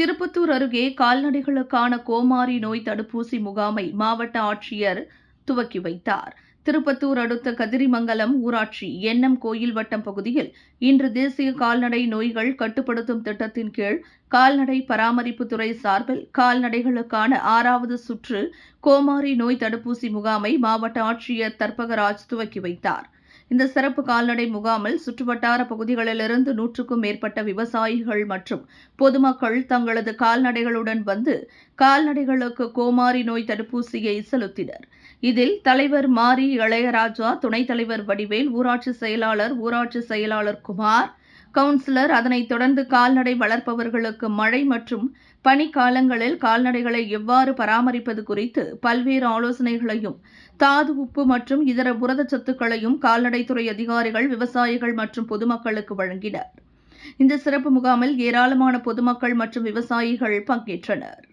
திருப்பத்தூர் அருகே கால்நடைகளுக்கான கோமாரி நோய் தடுப்பூசி முகாமை மாவட்ட ஆட்சியர் துவக்கி வைத்தார். திருப்பத்தூர் அடுத்த கதிரிமங்கலம் ஊராட்சி எண்ணம் கோயில் வட்டம் பகுதியில் இன்று தேசிய கால்நடை நோய்கள் கட்டுப்படுத்தும் திட்டத்தின் கீழ் கால்நடை பராமரிப்புத்துறை சார்பில் கால்நடைகளுக்கான ஆறாவது சுற்று கோமாரி நோய் தடுப்பூசி முகாமை மாவட்ட ஆட்சியர் தர்பகராஜ் துவக்கி வைத்தார். இந்த சிறப்பு கால்நடை முகாமில் சுற்றுவட்டார பகுதிகளிலிருந்து நூற்றுக்கும் மேற்பட்ட விவசாயிகள் மற்றும் பொதுமக்கள் தங்களது கால்நடைகளுடன் வந்து கால்நடைகளுக்கு கோமாரி நோய் தடுப்பூசியை செலுத்தினர். இதில் தலைவர் மாரி இளையராஜா துணைத் தலைவர் வடிவேல் ஊராட்சி செயலாளர் ஊராட்சி செயலாளர் குமார் கவுன்சிலர் அதனைத் தொடர்ந்து கால்நடை வளர்ப்பவர்களுக்கு மழை மற்றும் பனிக்காலங்களில் கால்நடைகளை எவ்வாறு பராமரிப்பது குறித்து பல்வேறு ஆலோசனைகளையும் தாது உப்பு மற்றும் இதர புரதச் சத்துக்களையும் கால்நடைத்துறை அதிகாரிகள் விவசாயிகள் மற்றும் பொதுமக்களுக்கு வழங்கினர். இந்த சிறப்பு முகாமில் ஏராளமான பொதுமக்கள் மற்றும் விவசாயிகள் பங்கேற்றனர்.